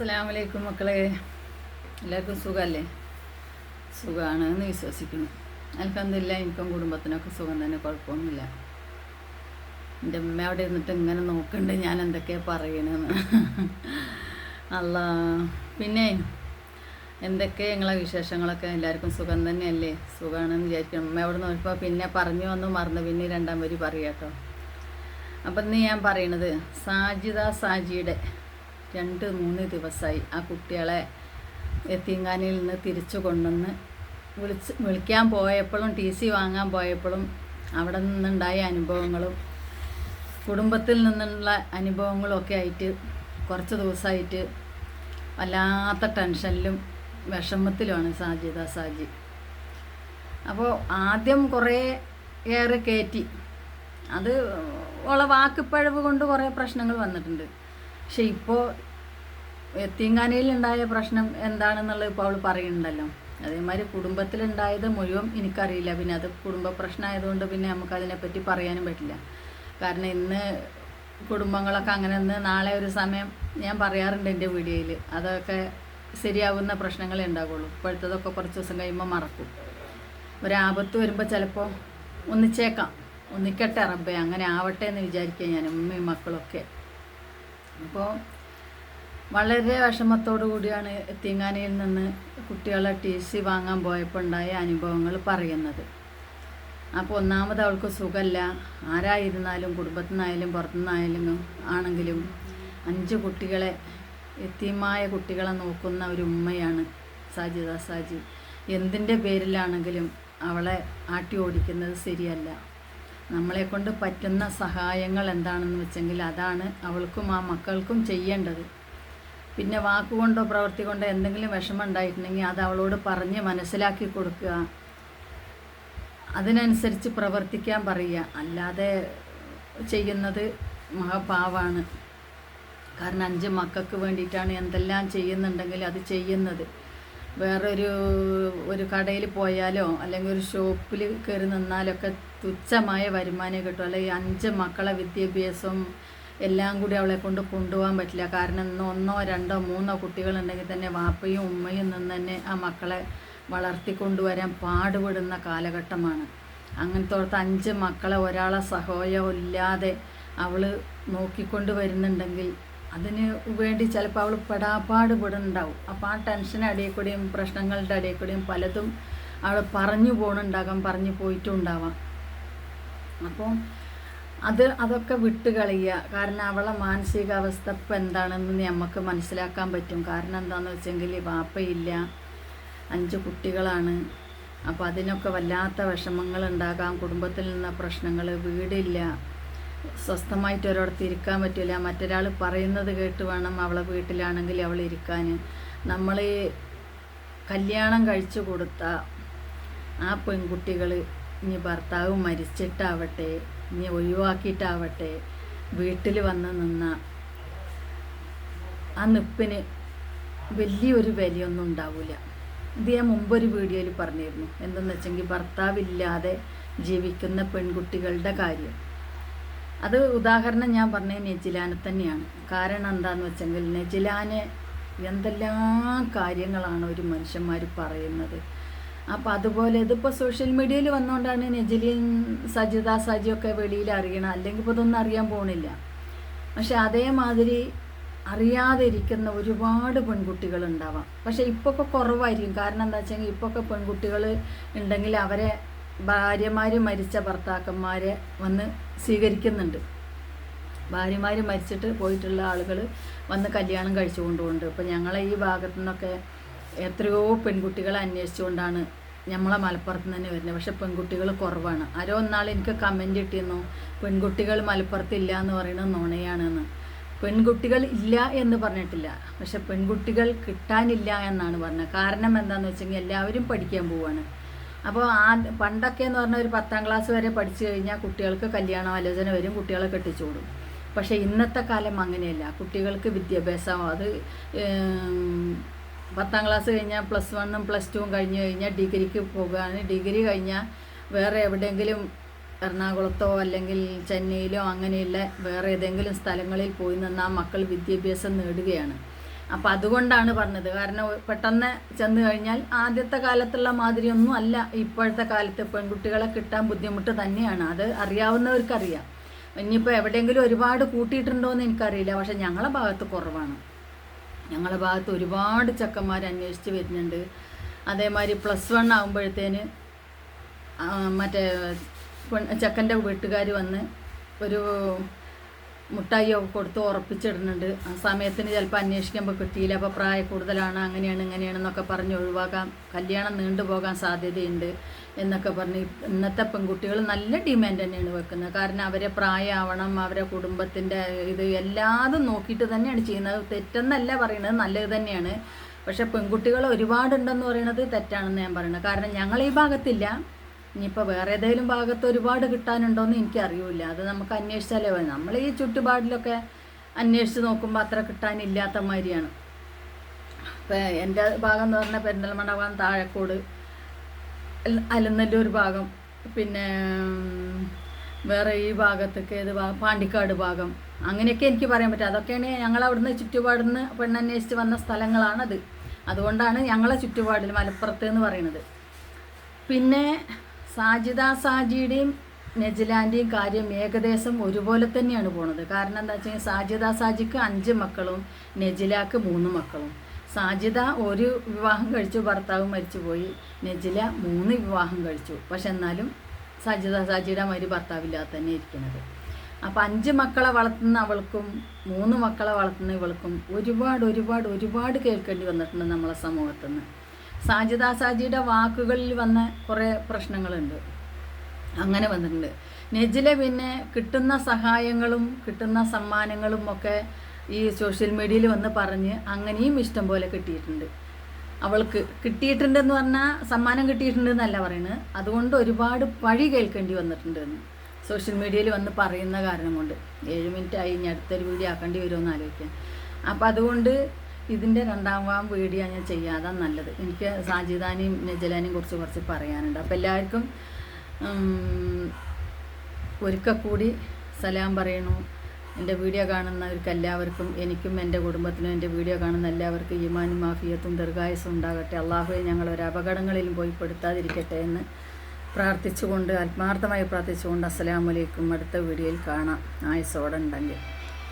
അസ്സലാമലൈക്കും മക്കളെ. എല്ലാവർക്കും സുഖമല്ലേ സുഖമാണ് എന്ന് വിശ്വസിക്കുന്നു. അൽഹംദുലില്ലാ എനിക്കും കുടുംബത്തിനൊക്കെ സുഖം തന്നെ കുഴപ്പമൊന്നുമില്ല. എന്റെ അമ്മ അവിടെ ഇരുന്നിട്ട് ഇങ്ങനെ നോക്കണ്ട് ഞാൻ എന്തൊക്കെയാണ് പറയണെന്ന്. അല്ല പിന്നെ എന്തൊക്കെ ഞങ്ങളെ വിശേഷങ്ങളൊക്കെ? എല്ലാവർക്കും സുഖം തന്നെയല്ലേ? സുഖമാണെന്ന് വിചാരിക്കണം അമ്മ അവിടെ നോക്കിയപ്പോൾ പിന്നെ പറഞ്ഞു വന്നു മറന്ന് പിന്നെ രണ്ടാം വരി പറയാം കേട്ടോ അപ്പം ഇന്ന് ഞാൻ പറയണത് സാജിദ സാജിയുടെ രണ്ട് മൂന്ന് ദിവസമായി ആ കുട്ടികളെ എത്തിങ്കാനിൽ നിന്ന് തിരിച്ചു കൊണ്ടുവന്ന് വിളിച്ച് വിളിക്കാൻ പോയപ്പോഴും ടി സി വാങ്ങാൻ പോയപ്പോഴും അവിടെ നിന്നുണ്ടായ അനുഭവങ്ങളും കുടുംബത്തിൽ നിന്നുള്ള അനുഭവങ്ങളും ഒക്കെ ആയിട്ട് കുറച്ച് ദിവസമായിട്ട് വല്ലാത്ത ടെൻഷനിലും വിഷമത്തിലുമാണ് സാജിത സാജി. അപ്പോൾ ആദ്യം കുറേ ഏറെ കയറ്റി. അത് ഉള്ള വാക്കുപ്പഴവ് കൊണ്ട് കുറേ പ്രശ്നങ്ങൾ വന്നിട്ടുണ്ട്. പക്ഷെ ഇപ്പോൾ എത്തിങ്കാനയിലുണ്ടായ പ്രശ്നം എന്താണെന്നുള്ളത് ഇപ്പോൾ അവൾ പറയുന്നുണ്ടല്ലോ. അതേമാതിരി കുടുംബത്തിലുണ്ടായത് മുഴുവൻ എനിക്കറിയില്ല. പിന്നെ അത് കുടുംബ പ്രശ്നമായതുകൊണ്ട് പിന്നെ നമുക്ക് അതിനെപ്പറ്റി പറയാനും പറ്റില്ല. കാരണം ഇന്ന് കുടുംബങ്ങളൊക്കെ അങ്ങനെ ഒന്ന് നാളെ ഒരു സമയം ഞാൻ പറയാറുണ്ട് എന്റെ വീഡിയോയിൽ അതൊക്കെ ശരിയാവുന്ന പ്രശ്നങ്ങളെ ഉണ്ടാവുള്ളൂ. ഇപ്പോഴത്തതൊക്കെ കുറച്ച് ദിവസം കഴിയുമ്പോൾ മറക്കും. ഒരാപത്ത് വരുമ്പോൾ ചിലപ്പോൾ ഒന്നിച്ചേക്കാം. ഒന്നിക്കട്ടെ റബ്ബേ അങ്ങനെ ആവട്ടെ എന്ന് വിചാരിക്കുക ഞാൻ ഉമ്മയും മക്കളൊക്കെ. അപ്പോൾ വളരെ വിഷമത്തോടു കൂടിയാണ് എത്തിങ്ങാനയിൽ നിന്ന് കുട്ടികളെ ടി സി വാങ്ങാൻ പോയപ്പോൾ ഉണ്ടായ അനുഭവങ്ങൾ പറയുന്നത്. അപ്പോൾ ഒന്നാമത് അവൾക്ക് സുഖമല്ല. ആരായിരുന്നാലും കുടുംബത്തിൽ നിന്നായാലും പുറത്തുനിന്നായാലും ആണെങ്കിലും അഞ്ച് കുട്ടികളെ എത്തിയമായ കുട്ടികളെ നോക്കുന്ന ഒരു ഉമ്മയാണ് സാജിദ സാജി. എന്തിന്റെ പേരിലാണെങ്കിലും അവളെ ആട്ടി ഓടിക്കുന്നത് ശരിയല്ല. നമ്മളെ കൊണ്ട് പറ്റുന്ന സഹായങ്ങൾ എന്താണെന്ന് വെച്ചെങ്കിൽ അതാണ് അവൾക്കും ആ മക്കൾക്കും ചെയ്യേണ്ടത്. പിന്നെ വാക്കുകൊണ്ടോ പ്രവൃത്തി കൊണ്ടോ എന്തെങ്കിലും വിഷമം ഉണ്ടായിട്ടുണ്ടെങ്കിൽ അത് അവളോട് പറഞ്ഞ് മനസ്സിലാക്കി കൊടുക്കുക. അതിനനുസരിച്ച് പ്രവർത്തിക്കാൻ പറയുക. അല്ലാതെ ചെയ്യുന്നത് മഹാപാവാണ്. കാരണം അഞ്ച് മക്കൾക്ക് വേണ്ടിയിട്ടാണ് എന്തെല്ലാം ചെയ്യുന്നുണ്ടെങ്കിൽ അത് ചെയ്യുന്നത്. വേറൊരു ഒരു കടയിൽ പോയാലോ അല്ലെങ്കിൽ ഒരു ഷോപ്പിൽ കയറി നിന്നാലൊക്കെ തുച്ഛമായ വരുമാനം കിട്ടും. അല്ലെങ്കിൽ അഞ്ച് മക്കളെ വിദ്യാഭ്യാസവും എല്ലാം കൂടി അവളെ കൊണ്ട് കൊണ്ടുപോകാൻ പറ്റില്ല. കാരണം ഇന്ന് ഒന്നോ രണ്ടോ മൂന്നോ കുട്ടികളുണ്ടെങ്കിൽ തന്നെ വാപ്പയും ഉമ്മയും നിന്ന് തന്നെ ആ മക്കളെ വളർത്തിക്കൊണ്ടുവരാൻ പാടുപെടുന്ന കാലഘട്ടമാണ്. അങ്ങനത്തെ അഞ്ച് മക്കളെ ഒരാളെ സഹായം ഇല്ലാതെ അവൾ നോക്കിക്കൊണ്ട് വരുന്നുണ്ടെങ്കിൽ അതിന് വേണ്ടി ചിലപ്പോൾ അവൾ പെടാപ്പാട് പെടുന്നുണ്ടാവും അപ്പോൾ ആ ടെൻഷൻ കൂടിയും പ്രശ്നങ്ങളുടെ കൂടിയും പലതും അവൾ പറഞ്ഞു പോകണുണ്ടാകാം പറഞ്ഞു പോയിട്ടും ഉണ്ടാവാം അപ്പോൾ അത് അതൊക്കെ വിട്ട് കളയുക. കാരണം അവളെ മാനസികാവസ്ഥ ഇപ്പം എന്താണെന്ന് നമുക്ക് മനസ്സിലാക്കാൻ പറ്റും. കാരണം എന്താണെന്ന് വെച്ചെങ്കിൽ വാപ്പയില്ല അഞ്ച് കുട്ടികളാണ്. അപ്പോൾ അതിനൊക്കെ വല്ലാത്ത വിഷമങ്ങൾ ഉണ്ടാകാം. കുടുംബത്തിൽ നിന്ന പ്രശ്നങ്ങൾ വീടില്ല. സ്വസ്ഥമായിട്ട് ഒരിടത്ത് ഇരിക്കാൻ പറ്റില്ല മറ്റൊരാൾ പറയുന്നത് കേട്ട് വേണം അവളെ വീട്ടിലാണെങ്കിൽ അവൾ ഇരിക്കാൻ നമ്മൾ കല്യാണം കഴിച്ചു കൊടുത്ത ആ പെൺകുട്ടികൾ ഇനി ഭർത്താവ് മരിച്ചിട്ടാവട്ടെ ഇനി ഒഴിവാക്കിയിട്ടാവട്ടെ വീട്ടിൽ വന്ന് നിന്ന ആ നിപ്പിന് വലിയൊരു വിലയൊന്നും ഉണ്ടാവില്ല ഇത് ഞാൻ മുമ്പൊരു വീഡിയോയിൽ പറഞ്ഞിരുന്നു. എന്തെന്ന് വെച്ചെങ്കിൽ ഭർത്താവില്ലാതെ ജീവിക്കുന്ന പെൺകുട്ടികളുടെ കാര്യം. അത് ഉദാഹരണം ഞാൻ പറഞ്ഞ നെജിലാനെ തന്നെയാണ്. കാരണം എന്താണെന്ന് വെച്ചെങ്കിൽ നെജിലാനെ എന്തെല്ലാം കാര്യങ്ങളാണ് ഒരു മനുഷ്യന്മാർ പറയുന്നത്. അപ്പോൾ അതുപോലെ ഇതിപ്പോൾ സോഷ്യൽ മീഡിയയിൽ വന്നുകൊണ്ടാണ് നജലിയും സജിത സജിയൊക്കെ വെളിയിൽ അറിയണം അല്ലെങ്കിൽ ഇപ്പോൾ ഇതൊന്നും അറിയാൻ പോണില്ല. പക്ഷെ അതേമാതിരി അറിയാതെ ഇരിക്കുന്ന ഒരുപാട് പെൺകുട്ടികൾ ഉണ്ടാവാം. പക്ഷെ ഇപ്പൊക്കെ കുറവായിരിക്കും. കാരണം എന്താ വെച്ചെങ്കിൽ ഇപ്പൊക്കെ പെൺകുട്ടികൾ ഉണ്ടെങ്കിൽ അവരെ ഭാര്യമാർ മരിച്ച ഭർത്താക്കന്മാരെ വന്ന് സ്വീകരിക്കുന്നുണ്ട്. ഭാര്യമാർ മരിച്ചിട്ട് പോയിട്ടുള്ള ആളുകൾ വന്ന് കല്യാണം കഴിച്ചു കൊണ്ടുപോകുന്നുണ്ട് ഞങ്ങളെ ഈ ഭാഗത്തു നിന്നൊക്കെ എത്രയോ പെൺകുട്ടികളെ അന്വേഷിച്ചുകൊണ്ടാണ് നമ്മളെ മലപ്പുറത്ത് നിന്ന് തന്നെ വരുന്നത്. പക്ഷെ പെൺകുട്ടികൾ കുറവാണ്. ആരോ ഒന്നാൾ എനിക്ക് കമന്റ് ഇട്ടിരുന്നു പെൺകുട്ടികൾ മലപ്പുറത്ത് ഇല്ല എന്ന് പറയുന്നത് നുണയാണെന്ന്. പെൺകുട്ടികൾ ഇല്ല എന്ന് പറഞ്ഞിട്ടില്ല. പക്ഷെ പെൺകുട്ടികൾ കിട്ടാനില്ല എന്നാണ് പറഞ്ഞത്. കാരണം എന്താണെന്ന് വെച്ചെങ്കിൽ എല്ലാവരും പഠിക്കാൻ പോവാണ്. അപ്പോൾ ആ പണ്ടൊക്കെ എന്ന് പറഞ്ഞാൽ ഒരു പത്താം ക്ലാസ് വരെ പഠിച്ചു കഴിഞ്ഞാൽ കുട്ടികൾക്ക് കല്യാണം ആലോചന വരും കുട്ടികളെ കെട്ടിച്ചു കൊടുക്കും പക്ഷേ ഇന്നത്തെ കാലം അങ്ങനെയല്ല. കുട്ടികൾക്ക് വിദ്യാഭ്യാസം അത് പത്താം ക്ലാസ് കഴിഞ്ഞാൽ പ്ലസ് വണ്ണും പ്ലസ് ടുവും കഴിഞ്ഞ് കഴിഞ്ഞാൽ ഡിഗ്രിക്ക് പോകുകയാണ് ഡിഗ്രി കഴിഞ്ഞാൽ വേറെ എവിടെയെങ്കിലും എറണാകുളത്തോ അല്ലെങ്കിൽ ചെന്നൈയിലോ അങ്ങനെയുള്ള വേറെ ഏതെങ്കിലും സ്ഥലങ്ങളിൽ പോയി നിന്ന് ആ മക്കൾ വിദ്യാഭ്യാസം നേടുകയാണ്. അപ്പോൾ അതുകൊണ്ടാണ് പറഞ്ഞത്. കാരണം പെട്ടെന്ന് ചെന്ന് കഴിഞ്ഞാൽ ആദ്യത്തെ കാലത്തുള്ള മാതിരിയൊന്നും അല്ല. ഇപ്പോഴത്തെ കാലത്ത് പെൺകുട്ടികളെ കിട്ടാൻ ബുദ്ധിമുട്ട് തന്നെയാണ്. അത് അറിയാവുന്നവർക്കറിയാം. ഇനിയിപ്പോൾ എവിടെയെങ്കിലും ഒരുപാട് കൂട്ടിയിട്ടുണ്ടോ എന്ന് എനിക്കറിയില്ല. പക്ഷേ ഞങ്ങളുടെ ഭാഗത്ത് കുറവാണ്. ഞങ്ങളുടെ ഭാഗത്ത് ഒരുപാട് ചെക്കന്മാർ അന്വേഷിച്ച് വരുന്നുണ്ട്. അതേമാതിരി പ്ലസ് വൺ ആകുമ്പോഴത്തേന് മറ്റേ ചെക്കന്റെ വീട്ടുകാർ വന്ന് ഒരു മുട്ടായി ഒക്കെ കൊടുത്ത് ഉറപ്പിച്ചിടുന്നുണ്ട്. ആ സമയത്തിന് ചിലപ്പോൾ അന്വേഷിക്കുമ്പോൾ കിട്ടിയില്ല. അപ്പോൾ പ്രായ കൂടുതലാണ്. അങ്ങനെയാണ് ഇങ്ങനെയാണെന്നൊക്കെ പറഞ്ഞ് ഒഴിവാക്കാം കല്യാണം നീണ്ടു പോകാൻ സാധ്യതയുണ്ട് എന്നൊക്കെ പറഞ്ഞ് ഇന്നത്തെ പെൺകുട്ടികൾ നല്ല ഡിമാൻഡ് തന്നെയാണ് വെക്കുന്നത്. കാരണം അവരെ പ്രായമാവണം അവരെ കുടുംബത്തിന്റെ ഇത് എല്ലാതും നോക്കിയിട്ട് തന്നെയാണ് ചെയ്യുന്നത്. തെറ്റെന്നല്ല പറയുന്നത്. നല്ലത് തന്നെയാണ്. പക്ഷെ പെൺകുട്ടികൾ ഒരുപാടുണ്ടെന്ന് പറയുന്നത് തെറ്റാണെന്ന് ഞാൻ പറയുന്നത് കാരണം ഞങ്ങൾ ഈ ഭാഗത്തില്ല. ഇനിയിപ്പോൾ വേറെ ഏതെങ്കിലും ഭാഗത്ത് ഒരുപാട് കിട്ടാനുണ്ടോയെന്ന് എനിക്കറിയില്ല. അത് നമുക്ക് അന്വേഷിച്ചാലേ വേണം നമ്മൾ ഈ ചുറ്റുപാടിലൊക്കെ അന്വേഷിച്ച് നോക്കുമ്പോൾ അത്ര കിട്ടാനില്ലാത്ത മാതിരിയാണ്. ഇപ്പം എന്റെ ഭാഗം എന്ന് പറഞ്ഞാൽ പെരിന്തൽമണ്ണ ഭാഗം താഴക്കോട് അലനല്ലൂർ ഭാഗം പിന്നെ വേറെ ഈ ഭാഗത്തൊക്കെ ഏത് ഭാഗം പാണ്ടിക്കാട് ഭാഗം. അങ്ങനെയൊക്കെ എനിക്ക് പറയാൻ പറ്റും. അതൊക്കെയാണ് ഞങ്ങൾ അവിടുന്ന് ചുറ്റുപാടുന്ന് പെണ്ണന്വേഷിച്ച് വന്ന സ്ഥലങ്ങളാണത്. അതുകൊണ്ടാണ് ഞങ്ങളെ ചുറ്റുപാടിൽ മലപ്പുറത്ത് എന്ന് പറയുന്നത്. പിന്നെ സാജിദ സാജിയുടെയും നജിലാന്റെയും കാര്യം ഏകദേശം ഒരുപോലെ തന്നെയാണ് പോണത്. കാരണം എന്താ വെച്ചാൽ സാജിദ സാജിക്ക് അഞ്ച് മക്കളും നജിലാക്ക് മൂന്ന് മക്കളും. സാജിദ ഒരു വിവാഹം കഴിച്ചു ഭർത്താവ് മരിച്ചുപോയി നജില മൂന്ന് വിവാഹം കഴിച്ചു. പക്ഷെ എന്നാലും സാജിദ സാജിയുടെ മാതിരി ഭർത്താവില്ലാതെ തന്നെ ഇരിക്കുന്നത് അപ്പം അഞ്ച് മക്കളെ വളർത്തുന്ന അവൾക്കും മൂന്ന് മക്കളെ വളർത്തുന്ന ഇവൾക്കും ഒരുപാട് ഒരുപാട് ഒരുപാട് കേൾക്കേണ്ടി വന്നിട്ടുണ്ട് നമ്മളെ സമൂഹത്തിൽ നിന്ന് സാജിദ സാജിയുടെ വാക്കുകളിൽ വന്ന കുറേ പ്രശ്നങ്ങളുണ്ട്. അങ്ങനെ വന്നിട്ടുണ്ട്. നെജില പിന്നെ കിട്ടുന്ന സഹായങ്ങളും കിട്ടുന്ന സമ്മാനങ്ങളും ഒക്കെ ഈ സോഷ്യൽ മീഡിയയിൽ വന്ന് പറഞ്ഞ് അങ്ങനെയും ഇഷ്ടം പോലെ കിട്ടിയിട്ടുണ്ട്. അവൾക്ക് കിട്ടിയിട്ടുണ്ടെന്ന് പറഞ്ഞാൽ സമ്മാനം കിട്ടിയിട്ടുണ്ട് എന്നല്ല പറയുന്നത് അതുകൊണ്ട് ഒരുപാട് പഴി കേൾക്കേണ്ടി വന്നിട്ടുണ്ട് സോഷ്യൽ മീഡിയയിൽ വന്ന് പറയുന്ന കാരണം കൊണ്ട്. ഏഴ് മിനിറ്റ് ആയി ഇനി അടുത്തൊരു വീഡിയോ ആക്കേണ്ടി വരുമെന്ന് ആലോചിക്കാം. അപ്പം അതുകൊണ്ട് ഇതിന്റെ രണ്ടാം വീഡിയോ ഞാൻ ചെയ്യാതാ നല്ലത്. എനിക്ക് സാജിദാനെയും നജലാനെയും കുറിച്ച് കുറച്ച് പറയാനുണ്ട്. അപ്പോൾ എല്ലാവർക്കും ഒരിക്കൽ കൂടി സലാം പറയണു. എന്റെ വീഡിയോ കാണുന്നവർക്ക് എല്ലാവർക്കും എനിക്കും എന്റെ കുടുംബത്തിനും എന്റെ വീഡിയോ കാണുന്ന എല്ലാവർക്കും ഈമാനും മാഫിയത്തും ദീർഘായുസും ഉണ്ടാകട്ടെ. അള്ളാഹുവെ ഞങ്ങൾ ഒരു അപകടങ്ങളിലും പോയി പെടുത്താതിരിക്കട്ടെ എന്ന് പ്രാർത്ഥിച്ചുകൊണ്ട് ആത്മാർത്ഥമായി പ്രാർത്ഥിച്ചുകൊണ്ട് അസ്സലാമലൈക്കും അടുത്ത വീഡിയോയിൽ കാണാം. ആയുസോടെ ഉണ്ടെങ്കിൽ.